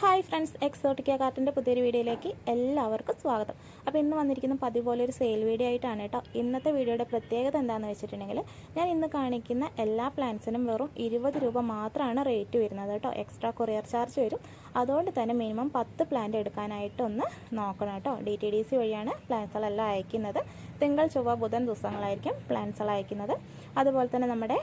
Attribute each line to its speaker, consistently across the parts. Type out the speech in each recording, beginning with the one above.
Speaker 1: Hi friends Exotica കാർട്ടിന്റെ പുതിയൊരു വീഡിയോയിലേക്ക് എല്ലാവർക്കും സ്വാഗതം. അപ്പോൾ ഇന്ന് വന്നിരിക്കുന്ന പതിവ് പോലെ ഒരു സെയിൽ വീഡിയോ ആയിട്ടാണ് കേട്ടോ. ഇന്നത്തെ വീഡിയോയുടെ പ്രത്യേകത എന്താണെന്ന് വെച്ചിട്ടുണ്ടെങ്കിൽ ഞാൻ ഇന്ന് കാണിക്കുന്ന എല്ലാ പ്ലാൻസിനും വെറും ഇരുപത് രൂപ മാത്രമാണ് റേറ്റ് വരുന്നത് കേട്ടോ. എക്സ്ട്രാ കൊറിയർ ചാർജ് വരും. അതുകൊണ്ട് തന്നെ മിനിമം പത്ത് പ്ലാന്റ് എടുക്കാനായിട്ട് ഒന്ന് നോക്കണം കേട്ടോ. ഡി ടി ഡി സി വഴിയാണ് പ്ലാൻസുകളെല്ലാം അയക്കുന്നത്. തിങ്കൾ ചൊവ്വ ബുധൻ ദിവസങ്ങളായിരിക്കും പ്ലാൻസുകൾ അയക്കുന്നത്. അതുപോലെ തന്നെ നമ്മുടെ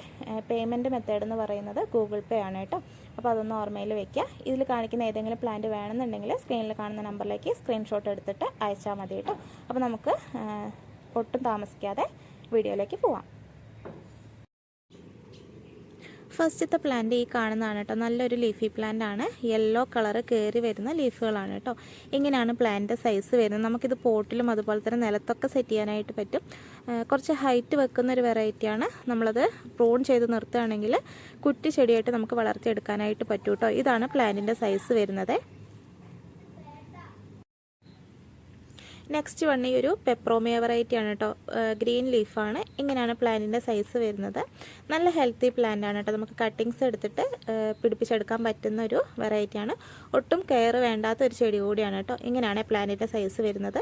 Speaker 1: പേയ്മെന്റ് മെത്തേഡ് എന്ന് പറയുന്നത് ഗൂഗിൾ പേ ആണ് കേട്ടോ. അപ്പോൾ അതൊന്ന് ഓർമ്മയിൽ വെക്കുക. ഇതിൽ കാണിക്കുന്ന ഏതെങ്കിലും പ്ലാന്റ് വേണമെന്നുണ്ടെങ്കിൽ സ്ക്രീനിൽ കാണുന്ന നമ്പറിലേക്ക് സ്ക്രീൻഷോട്ട് എടുത്തിട്ട് അയച്ചാൽ മതി കേട്ടോ. അപ്പോൾ നമുക്ക് ഒട്ടും താമസിക്കാതെ വീഡിയോയിലേക്ക് പോവാം. ഫസ്റ്റത്തെ പ്ലാന്റ് ഈ കാണുന്നതാണ് കേട്ടോ നല്ലൊരു ലീഫി പ്ലാന്റ് ആണ്. യെല്ലോ കളർ കയറി വരുന്ന ലീഫുകളാണ് കേട്ടോ ഇങ്ങനെയാണ് പ്ലാന്റ് സൈസ് വരുന്നത്. നമുക്കിത് പോട്ടിലും അതുപോലെ തന്നെ നിലത്തൊക്കെ സെറ്റ് ചെയ്യാനായിട്ട് പറ്റും. കുറച്ച് ഹൈറ്റ് വെക്കുന്ന ഒരു വെറൈറ്റിയാണ് നമ്മളത് പ്രൂൺ ചെയ്ത് നിർത്തുകയാണെങ്കിൽ കുറ്റി ചെടിയായിട്ട് നമുക്ക് വളർത്തിയെടുക്കാനായിട്ട് പറ്റും കേട്ടോ ഇതാണ് പ്ലാന്റിന്റെ സൈസ് വരുന്നത്. നെക്സ്റ്റ് വൺ ഈ ഒരു പെപ്രോമിയ വെറൈറ്റി ആണ് കേട്ടോ ഗ്രീൻ ലീഫാണ് ഇങ്ങനെയാണ് പ്ലാന്റിന്റെ സൈസ് വരുന്നത്. നല്ല ഹെൽത്തി പ്ലാന്റ് ആണ് കേട്ടോ നമുക്ക് കട്ടിങ്സ് എടുത്തിട്ട് പിടിപ്പിച്ചെടുക്കാൻ പറ്റുന്ന ഒരു വെറൈറ്റിയാണ് ഒട്ടും കെയർ വേണ്ടാത്ത ഒരു ചെടി കൂടിയാണ് കേട്ടോ ഇങ്ങനെയാണ് പ്ലാന്റിന്റെ സൈസ് വരുന്നത്.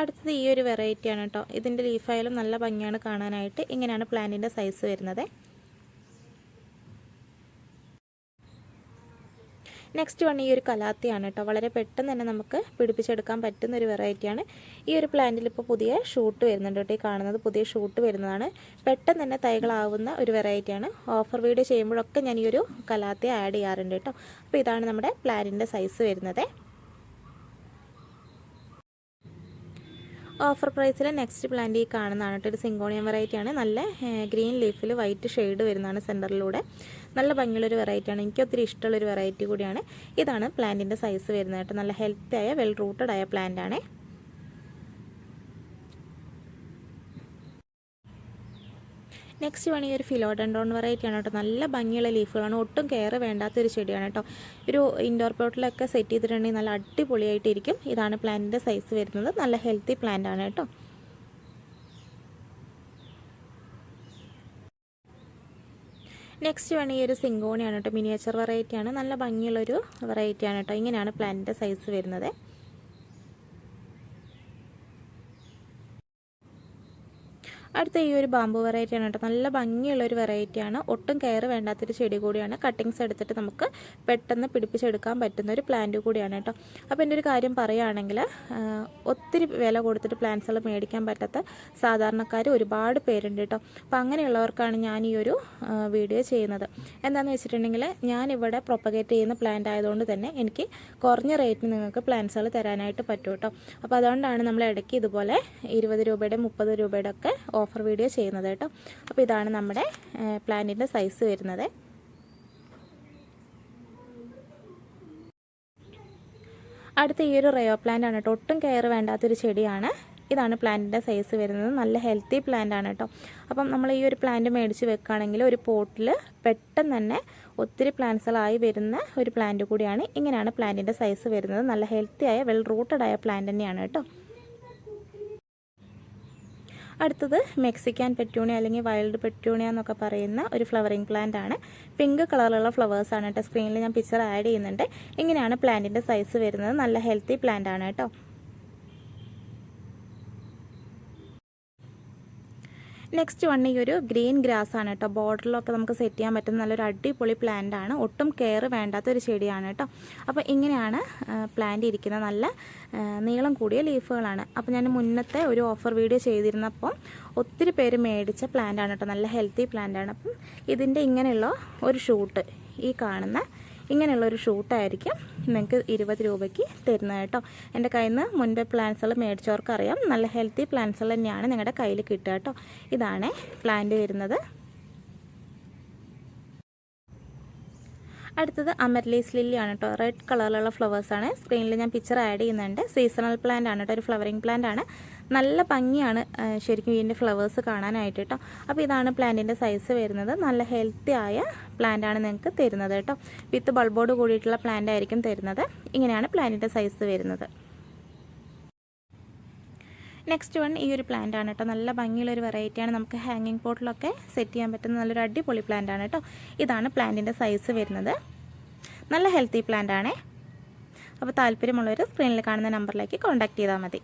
Speaker 1: അടുത്തത് ഈ ഒരു വെറൈറ്റിയാണ് കേട്ടോ ഇതിന്റെ ലീഫായാലും നല്ല ഭംഗിയാണ് കാണാനായിട്ട്. ഇങ്ങനെയാണ് പ്ലാന്റിന്റെ സൈസ് വരുന്നത്. നെക്സ്റ്റ് വൺ ഈ ഒരു കലാത്തിയാണ് കേട്ടോ വളരെ പെട്ടെന്ന് തന്നെ നമുക്ക് പിടിപ്പിച്ചെടുക്കാൻ പറ്റുന്ന ഒരു വെറൈറ്റിയാണ് ഈ ഒരു പ്ലാന്റിൽ ഇപ്പോൾ പുതിയ ഷൂട്ട് വരുന്നുണ്ട് കേട്ടോ ഈ കാണുന്നത് പുതിയ ഷൂട്ട് വരുന്നതാണ്. പെട്ടെന്ന് തന്നെ തൈകളാവുന്ന ഒരു വെറൈറ്റിയാണ് ഓഫർ വീഡിയോ ചെയ്യുമ്പോഴൊക്കെ ഞാൻ ഈ ഒരു കലാത്തി ആഡ് ചെയ്യാറുണ്ട് കേട്ടോ അപ്പോൾ ഇതാണ് നമ്മുടെ പ്ലാന്റിന്റെ സൈസ് വരുന്നത്. ഓഫർ പ്രൈസിൽ നെക്സ്റ്റ് പ്ലാന്റ് ഈ കാണുന്നതാണ് കേട്ടോ. ഒരു സിങ്കോണിയം വെറൈറ്റിയാണ് നല്ല ഗ്രീൻ ലീഫിൽ വൈറ്റ് ഷെയ്ഡ് വരുന്നതാണ് സെന്ററിലൂടെ നല്ല ഭംഗിയുള്ളൊരു വെറൈറ്റിയാണ് എനിക്ക് ഒത്തിരി ഇഷ്ടമുള്ളൊരു വെറൈറ്റി കൂടിയാണ്. ഇതാണ് പ്ലാന്റിന്റെ സൈസ് വരുന്നത് കേട്ടോ. നല്ല ആയ വെൽ റൂട്ടഡ് ആയ പ്ലാന്റ് ആണ്. നെക്സ്റ്റ് വേണി ഒരു ഫിലോഡൻഡോൺ വെറൈറ്റിയാണ് കേട്ടോ. നല്ല ഭംഗിയുള്ള ലീഫുകളാണ് ഒട്ടും കെയർ വേണ്ടാത്തൊരു ചെടിയാണ് കേട്ടോ. ഒരു ഇൻഡോർ പ്ലോട്ടിലൊക്കെ സെറ്റ് ചെയ്തിട്ടുണ്ടെങ്കിൽ നല്ല അടിപൊളിയായിട്ടിരിക്കും. ഇതാണ് പ്ലാന്റിന്റെ സൈസ് വരുന്നത്. നല്ല ഹെൽത്തി പ്ലാന്റ് ആണ് കേട്ടോ. നെക്സ്റ്റ് വേണം ഈ ഒരു സിങ്കോണിയാണ് കേട്ടോ. മിനിയേച്ചർ വെറൈറ്റിയാണ് നല്ല ഭംഗിയുള്ളൊരു വെറൈറ്റിയാണ് കേട്ടോ. ഇങ്ങനെയാണ് പ്ലാന്റിന്റെ സൈസ് വരുന്നത്. അടുത്ത ഈ ഒരു ബാമ്പു വെറൈറ്റിയാണ് കേട്ടോ. നല്ല ഭംഗിയുള്ള ഒരു വെറൈറ്റിയാണ് ഒട്ടും കെയർ വേണ്ടാത്തൊരു ചെടി കൂടിയാണ്. കട്ടിങ്സ് എടുത്തിട്ട് നമുക്ക് പെട്ടെന്ന് പിടിപ്പിച്ചെടുക്കാൻ പറ്റുന്ന ഒരു പ്ലാന്റ് കൂടിയാണ് കേട്ടോ. അപ്പോൾ എന്റെ ഒരു കാര്യം പറയുകയാണെങ്കിൽ ഒത്തിരി വില കൊടുത്തിട്ട് പ്ലാന്റ്സുകൾ മേടിക്കാൻ പറ്റാത്ത സാധാരണക്കാർ ഒരുപാട് പേരുണ്ട് കേട്ടോ. അപ്പോൾ അങ്ങനെയുള്ളവർക്കാണ് ഞാൻ ഈ ഒരു വീഡിയോ ചെയ്യുന്നത്. എന്താണെന്ന് വെച്ചിട്ടുണ്ടെങ്കിൽ ഞാനിവിടെ പ്രൊപ്പഗേറ്റ് ചെയ്യുന്ന പ്ലാന്റ് ആയതുകൊണ്ട് തന്നെ എനിക്ക് കുറഞ്ഞ റേറ്റിന് നിങ്ങൾക്ക് പ്ലാന്റ്സുകൾ തരാനായിട്ട് പറ്റും കേട്ടോ. അപ്പോൾ അതുകൊണ്ടാണ് നമ്മൾ ഇടയ്ക്ക് ഇതുപോലെ ഇരുപത് രൂപയുടെ മുപ്പത് രൂപയുടെ ഒക്കെ ഓഫർ വീഡിയോ ചെയ്യുന്നത് കേട്ടോ. അപ്പോൾ ഇതാണ് നമ്മുടെ പ്ലാന്റിന്റെ സൈസ് വരുന്നത്. അടുത്ത ഈ ഒരു റയോ പ്ലാന്റ് ആണ് കേട്ടോ. ഒട്ടും കെയർ വേണ്ടാത്തൊരു ചെടിയാണ്. ഇതാണ് പ്ലാന്റിന്റെ സൈസ് വരുന്നത്. നല്ല ഹെൽത്തി പ്ലാന്റ് ആണ് കേട്ടോ. അപ്പം നമ്മൾ ഈ ഒരു പ്ലാന്റ് മേടിച്ച് വെക്കുകയാണെങ്കിൽ ഒരു പോട്ടിൽ പെട്ടെന്ന് തന്നെ ഒത്തിരി പ്ലാന്റ്സുകളായി വരുന്ന ഒരു പ്ലാന്റ് കൂടിയാണ്. ഇങ്ങനെയാണ് പ്ലാന്റിന്റെ സൈസ് വരുന്നത്. നല്ല ഹെൽത്തി ആയ വെൽ റൂട്ടഡ് ആയ പ്ലാന്റ് തന്നെയാണ് കേട്ടോ. അടുത്തത് മെക്സിക്കൻ പെറ്റൂണിയ അല്ലെങ്കിൽ വൈൽഡ് പെറ്റൂണിയ എന്നൊക്കെ പറയുന്ന ഒരു ഫ്ലവറിങ് പ്ലാന്റ് ആണ്. പിങ്ക് കളറിലുള്ള ഫ്ലവേഴ്സ് ആണ് കേട്ടോ. സ്ക്രീനിൽ ഞാൻ പിക്ചർ ആഡ് ചെയ്യുന്നുണ്ട്. ഇങ്ങനെയാണ് പ്ലാന്റിന്റെ സൈസ് വരുന്നത്. നല്ല ഹെൽത്തി പ്ലാന്റ് ആണ് കേട്ടോ. നെക്സ്റ്റ് വൺ ഈ ഒരു ഗ്രീൻ ഗ്രാസ് ആണ് കേട്ടോ. ബോർഡറിലൊക്കെ നമുക്ക് സെറ്റ് ചെയ്യാൻ പറ്റുന്ന നല്ലൊരു അടിപൊളി പ്ലാന്റ് ആണ്. ഒട്ടും കെയർ വേണ്ടാത്ത ഒരു ചെടിയാണ് കേട്ടോ. അപ്പോൾ ഇങ്ങനെയാണ് പ്ലാന്റ് ഇരിക്കുന്നത്. നല്ല നീളം കൂടിയ ലീഫുകളാണ് അപ്പോൾ ഞാൻ മുന്നത്തെ ഒരു ഓഫർ വീഡിയോ ചെയ്തിരുന്നപ്പോൾ ഒത്തിരി പേര് മേടിച്ച പ്ലാന്റ് ആണ് കേട്ടോ. നല്ല ഹെൽത്തി പ്ലാന്റ് ആണ്. അപ്പം ഇതിന്റെ ഇങ്ങനെയുള്ള ഒരു ഷൂട്ട് ഈ കാണുന്ന ഇങ്ങനെയുള്ള ഒരു ഷൂട്ടായിരിക്കും നിങ്ങൾക്ക് ഇരുപത് രൂപയ്ക്ക് തരുന്നത് കേട്ടോ. എന്റെ കയ്യിൽ നിന്ന് മുൻപേ പ്ലാന്റ്സുകൾ മേടിച്ചവർക്കറിയാം. നല്ല ഹെൽത്തി പ്ലാന്റ്സുകൾ തന്നെയാണ് നിങ്ങളുടെ കയ്യിൽ കിട്ടുക കേട്ടോ. ഇതാണ് പ്ലാന്റ് വരുന്നത്. അടുത്തത് അമർലീസ് ലില്ലി ആണ് കേട്ടോ. റെഡ് കളറിലുള്ള ഫ്ലവേഴ്സാണ് സ്ക്രീനിൽ ഞാൻ പിക്ചർ ആഡ് ചെയ്യുന്നുണ്ട്. സീസണൽ പ്ലാന്റ് ആണ് കേട്ടോ. ഒരു ഫ്ലവറിംഗ് പ്ലാന്റ് ആണ്. നല്ല ഭംഗിയാണ് ശരിക്കും ഇതിന്റെ ഫ്ലവേഴ്സ് കാണാനായിട്ട് കേട്ടോ അപ്പോൾ ഇതാണ് പ്ലാന്റിന്റെ സൈസ് വരുന്നത്. നല്ല ഹെൽത്തി ആയ പ്ലാന്റാണ് നിങ്ങൾക്ക് തരുന്നത് കേട്ടോ വിത്ത് ബൾബോട് കൂടിയിട്ടുള്ള പ്ലാന്റ് ആയിരിക്കും തരുന്നത്. ഇങ്ങനെയാണ് പ്ലാന്റിന്റെ സൈസ് വരുന്നത്. നെക്സ്റ്റ് വൺ ഈ ഒരു പ്ലാന്റ് ആണ് കേട്ടോ നല്ല ഭംഗിയുള്ള ഒരു വെറൈറ്റിയാണ് നമുക്ക് ഹാങ്ങിങ് പോട്ടിലൊക്കെ സെറ്റ് ചെയ്യാൻ പറ്റുന്ന നല്ലൊരു അടിപൊളി പ്ലാന്റ് ആണ് കേട്ടോ ഇതാണ് പ്ലാന്റിന്റെ സൈസ് വരുന്നത്. നല്ല ഹെൽത്തി പ്ലാന്റ് ആണേ. അപ്പോൾ താല്പര്യമുള്ളവർ സ്ക്രീനിൽ കാണുന്ന നമ്പറിലേക്ക് കോൺടാക്ട് ചെയ്താൽ മതി.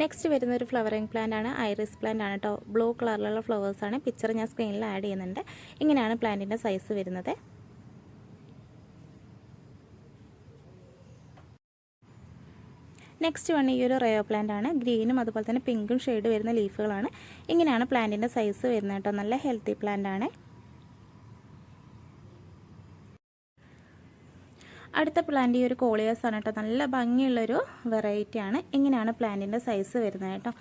Speaker 1: നെക്സ്റ്റ് വരുന്ന ഒരു ഫ്ലവറിങ് പ്ലാന്റ് ആണ് ഐറിസ് പ്ലാന്റ് ആണ് കേട്ടോ ബ്ലൂ കളറിലുള്ള ഫ്ലവേഴ്സാണ് പിക്ചർ ഞാൻ സ്ക്രീനിൽ ആഡ് ചെയ്യുന്നുണ്ട്. ഇങ്ങനെയാണ് പ്ലാന്റിന്റെ സൈസ് വരുന്നത്. നെക്സ്റ്റ് വൺ ഈ ഒരു റയോ പ്ലാന്റ് ആണ്. ഗ്രീനും അതുപോലെ തന്നെ പിങ്കും ഷെയ്ഡ് വരുന്ന ലീഫുകളാണ് ഇങ്ങനെയാണ് പ്ലാന്റിന്റെ സൈസ് വരുന്നത് കേട്ടോ നല്ല ഹെൽത്തി പ്ലാന്റ് ആണ്. അടുത്ത പ്ലാന്റ് ഈ ഒരു കോളിയേഴ്സ് ആണ് കേട്ടോ. നല്ല ഭംഗിയുള്ളൊരു വെറൈറ്റി ആണ്. ഇങ്ങനെയാണ് പ്ലാന്റിന്റെ സൈസ് വരുന്നത് കേട്ടോ.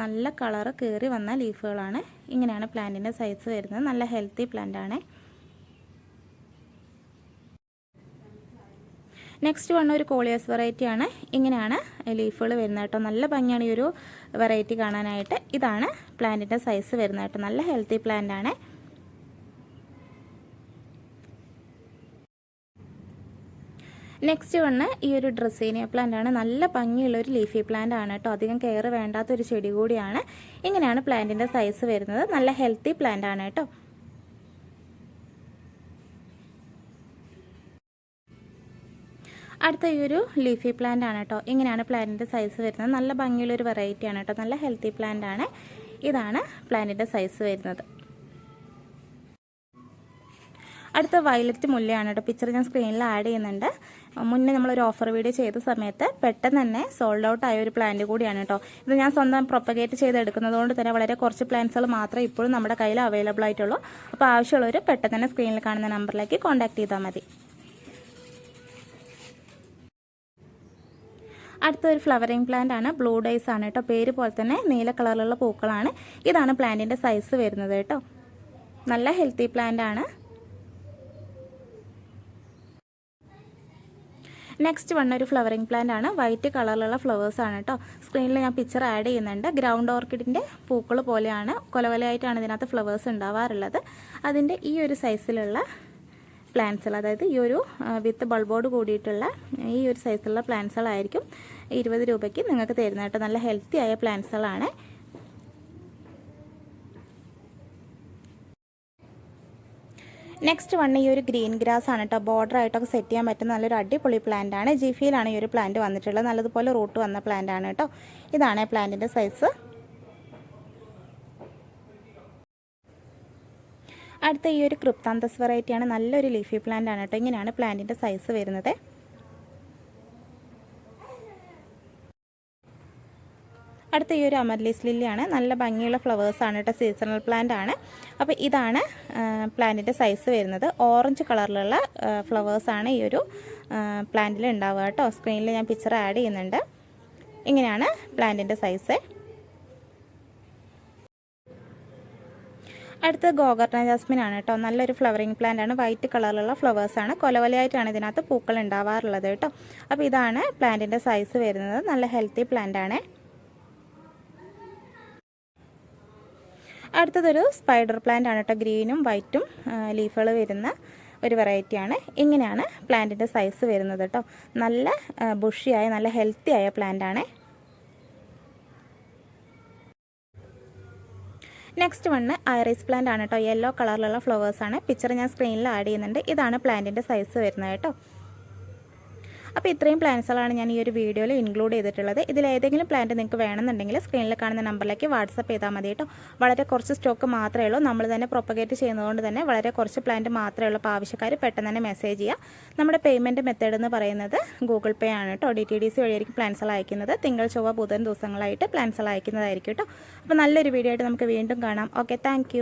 Speaker 1: നല്ല കളറ് കയറി വന്ന ലീഫുകളാണ് ഇങ്ങനെയാണ് പ്ലാന്റിന്റെ സൈസ് വരുന്നത്. നല്ല ഹെൽത്തി പ്ലാന്റ് ആണ്. നെക്സ്റ്റ് വൺ ഒരു കോളിയസ് വെറൈറ്റി ആണ്. ഇങ്ങനെയാണ് ലീഫുകൾ വരുന്നത് കേട്ടോ. നല്ല ഭംഗിയാണ് ഈ ഒരു വെറൈറ്റി കാണാനായിട്ട്. ഇതാണ് പ്ലാന്റിന്റെ സൈസ് വരുന്നത് കേട്ടോ. നല്ല ഹെൽത്തി പ്ലാന്റ് ആണ്. നെക്സ്റ്റ് വണ്ണ് ഈ ഒരു ഡ്രസ്സേനിയ പ്ലാന്റ് ആണ്. നല്ല ഭംഗിയുള്ള ഒരു ലീഫി പ്ലാന്റ് ആണ് കേട്ടോ. അധികം കെയർ വേണ്ടാത്ത ഒരു ചെടി കൂടിയാണ്. ഇങ്ങനെയാണ് പ്ലാന്റിന്റെ സൈസ് വരുന്നത്. നല്ല ഹെൽത്തി പ്ലാന്റ് ആണ് കേട്ടോ. അടുത്ത ഈ ഒരു ലീഫി പ്ലാന്റ് ആണ് കേട്ടോ. ഇങ്ങനെയാണ് പ്ലാന്റിന്റെ സൈസ് വരുന്നത്. നല്ല ഭംഗിയുള്ള ഒരു വെറൈറ്റി ആണ് കേട്ടോ. നല്ല ഹെൽത്തി പ്ലാന്റ് ആണ്. ഇതാണ് പ്ലാന്റിന്റെ സൈസ് വരുന്നത്. അടുത്ത വയലറ്റ് മുല്ലയാണ് കേട്ടോ. പിക്ചർ ഞാൻ സ്ക്രീനിൽ ആഡ് ചെയ്യുന്നുണ്ട്. മുന്നേ നമ്മളൊരു ഓഫർ വീഡിയോ ചെയ്ത സമയത്ത് പെട്ടെന്ന് തന്നെ സോൾഡ് ഔട്ട് ആയ ഒരു പ്ലാന്റ് കൂടിയാണ് കേട്ടോ ഇത് ഞാൻ സ്വന്തം പ്രൊപ്പഗേറ്റ് ചെയ്തെടുക്കുന്നത് കൊണ്ട് തന്നെ വളരെ കുറച്ച് പ്ലാന്റ്സുകൾ മാത്രമേ ഇപ്പോഴും നമ്മുടെ കയ്യിൽ അവൈലബിൾ ആയിട്ടുള്ളൂ. അപ്പോൾ ആവശ്യമുള്ളവർ പെട്ടെന്ന് തന്നെ സ്ക്രീനിൽ കാണുന്ന നമ്പറിലേക്ക് കോൺടാക്ട് ചെയ്താൽ മതി. അടുത്തൊരു ഫ്ലവറിങ് പ്ലാന്റ് ആണ് ബ്ലൂ ഡൈസ് ആണ് കേട്ടോ പേര് പോലെ തന്നെ നീല കളറിലുള്ള പൂക്കളാണ്. ഇതാണ് പ്ലാന്റിന്റെ സൈസ് വരുന്നത് കേട്ടോ നല്ല ഹെൽത്തി പ്ലാന്റ് ആണ്. നെക്സ്റ്റ് വൺ ഒരു ഫ്ലവറിങ് പ്ലാന്റ് ആണ്. വൈറ്റ് കളറിലുള്ള ഫ്ലവേഴ്സ് ആണ് കേട്ടോ സ്ക്രീനിൽ ഞാൻ പിക്ചർ ആഡ് ചെയ്യുന്നുണ്ട്. ഗ്രൗണ്ട് ഓർക്കിഡിന്റെ പൂക്കൾ പോലെയാണ്. കൊലവലയായിട്ടാണ് ഇതിനകത്ത് ഫ്ലവേഴ്സ് ഉണ്ടാവാറുള്ളത്. അതിന്റെ ഈ ഒരു സൈസിലുള്ള പ്ലാന്റ്സുകൾ അതായത് ഈ ഒരു വിത്ത് ബൾബോട് കൂടിയിട്ടുള്ള ഈ ഒരു സൈസിലുള്ള പ്ലാന്റ്സുകളായിരിക്കും ഇരുപത് രൂപയ്ക്ക് നിങ്ങൾക്ക് തരുന്ന കേട്ടോ നല്ല ഹെൽത്തി ആയ പ്ലാന്റ്സുകളാണ് നെക്സ്റ്റ് വൺ ഈ ഒരു ഗ്രീൻ ഗ്രാസ് ആണ് കേട്ടോ ബോർഡർ ആയിട്ടൊക്കെ സെറ്റ് ചെയ്യാൻ പറ്റുന്ന നല്ലൊരു അടിപൊളി പ്ലാന്റ് ആണ്. ജിഫിയിലാണ് ഈ ഒരു പ്ലാന്റ് വന്നിട്ടുള്ളത്. നല്ലതുപോലെ റൂട്ട് വന്ന പ്ലാന്റ് ആണ് കേട്ടോ ഇതാണ് പ്ലാന്റിന്റെ സൈസ് അടുത്ത ഈ ഒരു ക്രിപ്താന്തസ് വെറൈറ്റിയാണ് നല്ലൊരു ലീഫി പ്ലാന്റ് ആണ് കേട്ടോ ഇങ്ങനെയാണ് പ്ലാന്റിന്റെ സൈസ് വരുന്നത്. അടുത്ത ഈ ഒരു അമർലീസ് ലില്ലിയാണ് നല്ല ഭംഗിയുള്ള ഫ്ലവേഴ്സാണ് കേട്ടോ സീസണൽ പ്ലാന്റ് ആണ്. അപ്പോൾ ഇതാണ് പ്ലാന്റിന്റെ സൈസ് വരുന്നത്. ഓറഞ്ച് കളറിലുള്ള ഫ്ലവേഴ്സാണ് ഈ ഒരു പ്ലാന്റിൽ ഉണ്ടാവുക കേട്ടോ. സ്ക്രീനിൽ ഞാൻ പിക്ചർ ആഡ് ചെയ്യുന്നുണ്ട്. ഇങ്ങനെയാണ് പ്ലാന്റിന്റെ സൈസ് അടുത്ത ഗോകർണ ജാസ്മിൻ ആണ് കേട്ടോ. നല്ലൊരു ഫ്ലവറിങ് പ്ലാന്റ് ആണ്. വൈറ്റ് കളറിലുള്ള ഫ്ലവേഴ്സാണ് കൊലവലയായിട്ടാണ് ഇതിനകത്ത് പൂക്കൾ ഉണ്ടാവാറുള്ളത് കേട്ടോ. അപ്പോൾ ഇതാണ് പ്ലാന്റിന്റെ സൈസ് വരുന്നത്. നല്ല ഹെൽത്തി പ്ലാന്റ് ആണ്. അടുത്തതൊരു സ്പൈഡർ പ്ലാന്റ് ആണ് കേട്ടോ. ഗ്രീനും വൈറ്റും ലീഫുകൾ വരുന്ന ഒരു വെറൈറ്റിയാണ് ഇങ്ങനെയാണ് പ്ലാന്റിന്റെ സൈസ് വരുന്നത് കേട്ടോ. നല്ല ബുഷിയായ നല്ല ഹെൽത്തി ആയ പ്ലാന്റ് ആണ്. നെക്സ്റ്റ് വണ്ണ് ഐറിസ് പ്ലാന്റ് ആണ് കേട്ടോ. യെല്ലോ കളറിലുള്ള ഫ്ലവേഴ്സാണ് പിക്ചർ ഞാൻ സ്ക്രീനിൽ ആഡ് ചെയ്യുന്നുണ്ട്. ഇതാണ് പ്ലാന്റിന്റെ സൈസ് വരുന്നത് കേട്ടോ. അപ്പോൾ ഇത്രയും പ്ലാൻസുകളാണ് ഞാൻ ഈ ഒരു വീഡിയോയിൽ ഇൻക്ലൂഡ് ചെയ്തിട്ടുള്ളത്. ഇതിൽ ഏതെങ്കിലും പ്ലാന്റ് നിങ്ങൾക്ക് വേണമെന്നുണ്ടെങ്കിൽ സ്ക്രീനിൽ കാണുന്ന നമ്പറിലേക്ക് വാട്സപ്പ് ചെയ്താൽ മതി കേട്ടോ. വളരെ കുറച്ച് സ്റ്റോക്ക് മാത്രമേ ഉള്ളൂ. നമ്മൾ തന്നെ പ്രൊപ്പഗേറ്റ് ചെയ്യുന്നതുകൊണ്ട് തന്നെ വളരെ കുറച്ച് പ്ലാന്റ് മാത്രമേ ഉള്ളൂ. അപ്പോൾ ആവശ്യക്കാർ പെട്ടെന്ന് തന്നെ മെസ്സേജ് ചെയ്യുക നമ്മുടെ പേയ്മെന്റ് മെത്തേഡ് എന്ന് പറയുന്നത് ഗൂഗിൾ പേ ആണ് കേട്ടോ. ഡി ടി ഡി സി വഴിയായിരിക്കും പ്ലാൻസുകൾ അയക്കുന്നത്. തിങ്കൾ ചൊവ്വ ബുധൻ ദിവസങ്ങളായിട്ട് പ്ലാൻസുകൾ അയക്കുന്നതായിരിക്കും കേട്ടോ. അപ്പോൾ നല്ലൊരു വീഡിയോ ആയിട്ട് നമുക്ക് വീണ്ടും കാണാം. Okay thank